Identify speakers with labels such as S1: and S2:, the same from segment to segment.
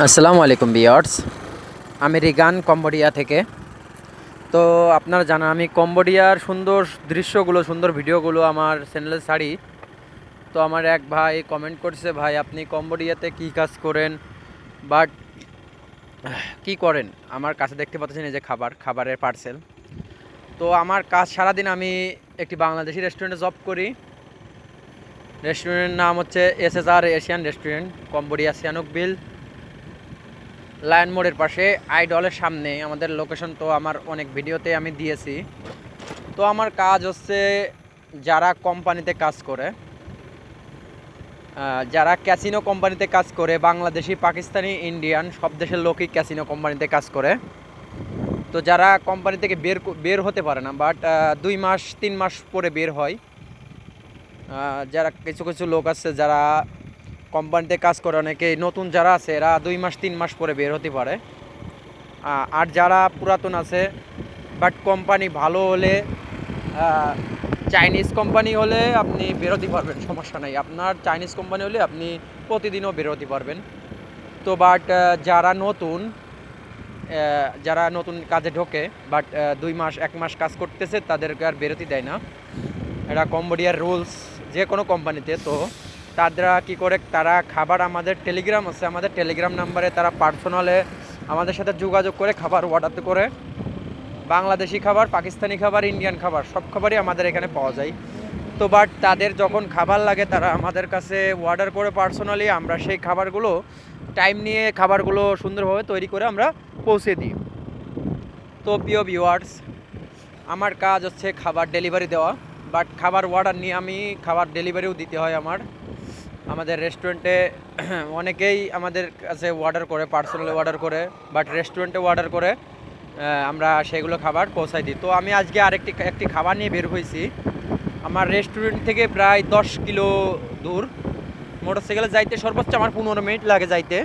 S1: আসসালামু আলাইকুম বিয়ার্স আমি রিগান কম্বোডিয়া থেকে। তো আপনারা জানেন, আমি কম্বোডিয়ার সুন্দর দৃশ্যগুলো, সুন্দর ভিডিওগুলো আমার চ্যানেলে ছাড়ি। তো আমার এক ভাই কমেন্ট করছে, ভাই, আপনি কম্বোডিয়াতে কী কাজ করেন? বাট, কি করেন? আমার কাছে দেখতে পাচ্ছেন এই যে খাবার, খাবারের পার্সেল তো আমার কাজ, সারাদিন আমি একটি বাংলাদেশি রেস্টুরেন্টে জব করি। রেস্টুরেন্টের নাম হচ্ছে S S R Asian restaurant Cambodia Sihanoukville. Lion মোড়ের পাশে আইডলের সামনে আমাদের লোকেশন তো আমার অনেক ভিডিওতে আমি দিয়েছি। তো আমার কাজ হচ্ছে যারা কোম্পানিতে কাজ করে যারা ক্যাসিনো কোম্পানিতে কাজ করে, বাংলাদেশি, পাকিস্তানি ইন্ডিয়ান সব দেশের লোকই ক্যাসিনো কোম্পানিতে কাজ করে। তো যারা কোম্পানি থেকে বের বের হতে পারে না বাট দুই মাস, তিন মাস পরে বের হয়। যারা কিছু কিছু লোক আছে যারা কোম্পানিতে কাজ করে অনেকে নতুন যারা আছে, এরা দুই মাস, তিন মাস পরে বের হতে পারে। আর যারা পুরাতন আছে বাট কোম্পানি ভালো হলে চাইনিজ কোম্পানি হলে আপনি বেরোতে পারবেন, সমস্যা নাই। আপনার চাইনিজ কোম্পানি হলে আপনি প্রতিদিনও বেরোতে পারবেন। তো বাট যারা নতুন যারা নতুন কাজে ঢোকে বাট দুই মাস, এক মাস কাজ করতেছে, তাদেরকে আর বেরোতে দেয় না। এটা কম্বোডিয়ার রুলস যে কোনো কোম্পানিতে, তো তারা কি করে, তারা খাবার আমাদের টেলিগ্রাম আছে, আমাদের টেলিগ্রাম নাম্বারে তারা পার্সোনালে আমাদের সাথে যোগাযোগ করে খাবার অর্ডার করে। বাংলাদেশি খাবার, পাকিস্তানি খাবার ইন্ডিয়ান খাবার, সব খাবারই আমাদের এখানে পাওয়া যায়। তো বাট তাদের যখন খাবার লাগে, তারা আমাদের কাছে অর্ডার করে পার্সোনালি আমরা সেই খাবারগুলো টাইম নিয়ে খাবারগুলো সুন্দরভাবে তৈরি করে আমরা পৌঁছে দিই। তো প্রিয় ভিউয়ার্স আমার কাজ হচ্ছে খাবার ডেলিভারি দেওয়া বাট খাবার অর্ডার নিয়ে আমি খাবার ডেলিভারিও দিতে হয় আমার। আমাদের রেস্টুরেন্টে অনেকেই আমাদের কাছে অর্ডার করে পার্সোনালি অর্ডার করে বাট রেস্টুরেন্টে অর্ডার করে আমরা সেগুলো খাবার পৌঁছাই দিই। তো আমি আজকে আরেকটি একটি খাবার নিয়ে বের হয়েছি। আমার রেস্টুরেন্ট থেকে প্রায় দশ কিলো দূর। মোটরসাইকেলে যাইতে সর্বোচ্চ আমার পনেরো মিনিট লাগে যাইতে।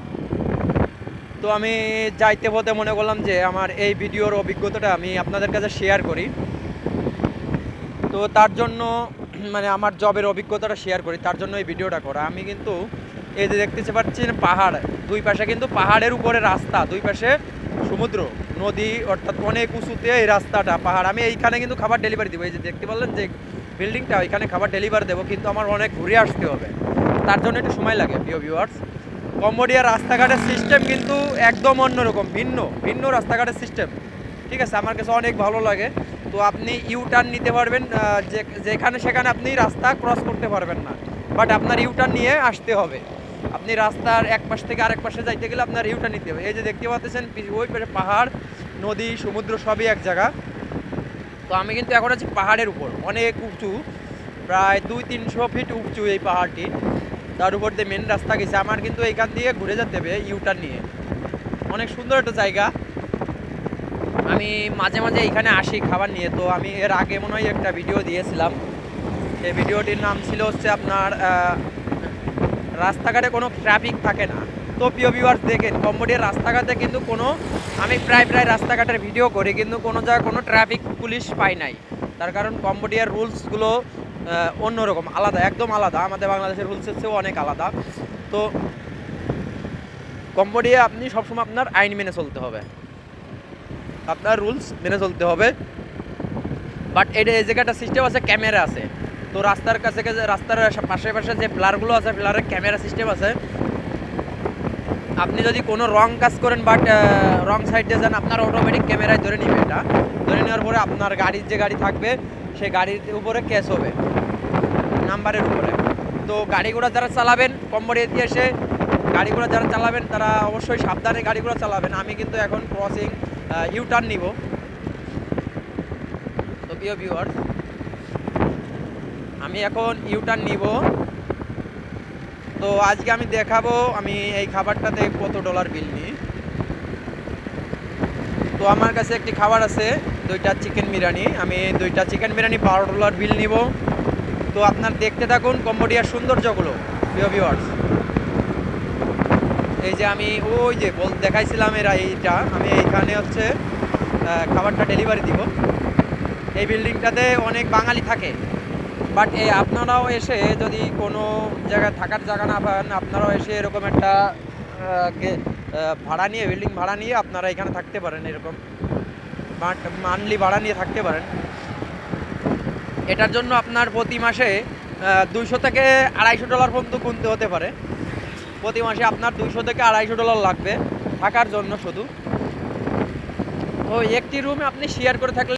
S1: তো আমি যাইতে হতে মনে করলাম যে আমার এই ভিডিওর অভিজ্ঞতাটা আমি আপনাদের কাছে শেয়ার করি। তো তার জন্য মানে আমার জবের অভিজ্ঞতাটা শেয়ার করি, তার জন্য এই ভিডিওটা করা। আমি কিন্তু এই যে দেখতেতে পাচ্ছেন পাহাড়, দুই পাশে কিন্তু পাহাড়ের উপরে রাস্তা, দুই পাশে সমুদ্র, নদী, অর্থাৎ অনেক উঁচুতে এই রাস্তাটা, পাহাড়। আমি এইখানে কিন্তু খাবার ডেলিভারি দেবো। এই যে দেখতে পারলেন যে বিল্ডিংটা ওইখানে খাবার ডেলিভারি দেবো, কিন্তু আমার অনেক ঘুরে আসতে হবে। তার জন্য একটু সময় লাগে, প্রিয় ভিউয়ার্স কম্বোডিয়ার রাস্তাঘাটের সিস্টেম কিন্তু একদম অন্যরকম, ভিন্ন ভিন্ন রাস্তাঘাটের সিস্টেম ঠিক আছে, আমার কাছে অনেক ভালো লাগে। তো আপনি ইউ টার্ন নিতে পারবেন যে, যেখানে সেখানে আপনি রাস্তা ক্রস করতে পারবেন না। বাট আপনার ইউ টার্ন নিয়ে আসতে হবে। আপনি রাস্তার এক পাশ থেকে আরেক পাশে যাইতে গেলে আপনার ইউ টার্ন নিতে হবে। এই যে দেখতে পাচ্ছেন ওই পাশে পাহাড়, নদী, সমুদ্র সবই এক জায়গা। তো আমি কিন্তু এখন আছি পাহাড়ের উপর, অনেক উঁচু, প্রায় দুই তিনশো ফিট উঁচু এই পাহাড়টি। তার উপর দিয়ে মেন রাস্তা গেছে। আমার কিন্তু এইখান দিয়ে ঘুরে যেতে হবে ইউটার নিয়ে। অনেক সুন্দর একটা জায়গা। আমি মাঝে মাঝে এখানে আসি খাবার নিয়ে। তো আমি এর আগে মনে হয় একটা ভিডিও দিয়েছিলাম। সেই ভিডিওটির নাম ছিল হচ্ছে আপনার রাস্তাঘাটে কোনো ট্রাফিক থাকে না। তো প্রিয় ভিউয়ার্স দেখেন কম্বোডিয়ার রাস্তাঘাটে কিন্তু কোনো, আমি প্রায় প্রায় রাস্তাঘাটের ভিডিও করি, কিন্তু কোনো জায়গায় কোনো ট্রাফিক পুলিশ পাই নাই। তার কারণ কম্বোডিয়ার রুলসগুলো অন্যরকম, আলাদা, একদম আলাদা। আমাদের বাংলাদেশের রুলসের চেয়েও অনেক আলাদা। তো কম্বোডিয়া আপনি সবসময় আপনার আইন মেনে চলতে হবে। আপনার রুলস মেনে চলতে হবে। বাট এটা এই জায়গাটা সিস্টেম আছে ক্যামেরা আছে। তো রাস্তার কাছে কাছে রাস্তার পাশে পাশে যে প্লারগুলো আছে প্লারের ক্যামেরা সিস্টেম আছে। আপনি যদি কোনো রং কাজ করেন বাট রং সাইড যান, আপনার অটোমেটিক ক্যামেরায় ধরে নিবে এটা। ধরে নেওয়ার পরে আপনার গাড়ির যে গাড়ি থাকবে, সেই গাড়ির উপরে ক্যাশ হবে। নাম্বারের উপরে। তো গাড়ি ঘোড়া যারা চালাবেন কম্বোডিয়াতে এসে গাড়ি ঘোড়া যারা চালাবেন, তারা অবশ্যই সাবধানে গাড়ি ঘোড়া চালাবেন। আমি কিন্তু এখন ক্রসিং ইউ টার্ন নিব। তো প্রিয় ভিউয়ার্স আমি এখন ইউ টার্ন নিব। তো আজকে আমি দেখাবো, আমি এই খাবারটাতে কত ডলার বিল নিই। তো আমার কাছে একটি খাবার আছে, দুইটা চিকেন বিরিয়ানি। আমি দুইটা চিকেন বিরিয়ানি বারো ডলার বিল নিব। তো আপনার দেখতে থাকুন কম্বোডিয়ার সৌন্দর্যগুলো, প্রিয় ভিউয়ার্স এই যে আমি ওই যে বল দেখাইছিলাম এরা এইটা, আমি এইখানে হচ্ছে খাবারটা ডেলিভারি দিব। এই বিল্ডিংটাতে অনেক বাঙালি থাকে। বাট এই আপনারাও এসে যদি কোনো জায়গায় থাকার জায়গা না পান, আপনারাও এসে এরকম একটা ভাড়া নিয়ে বিল্ডিং ভাড়া নিয়ে আপনারা এখানে থাকতে পারেন এরকম। বাট মান্থলি ভাড়া নিয়ে থাকতে পারেন। এটার জন্য আপনার প্রতি মাসে দুইশো থেকে আড়াইশো ডলার পর্যন্ত গুনতে হতে পারে। প্রতি মাসে আপনার দুইশো থেকে আড়াইশো ডলার লাগবে থাকার জন্য শুধু। তো একটি রুম আপনি শেয়ার করে থাকলে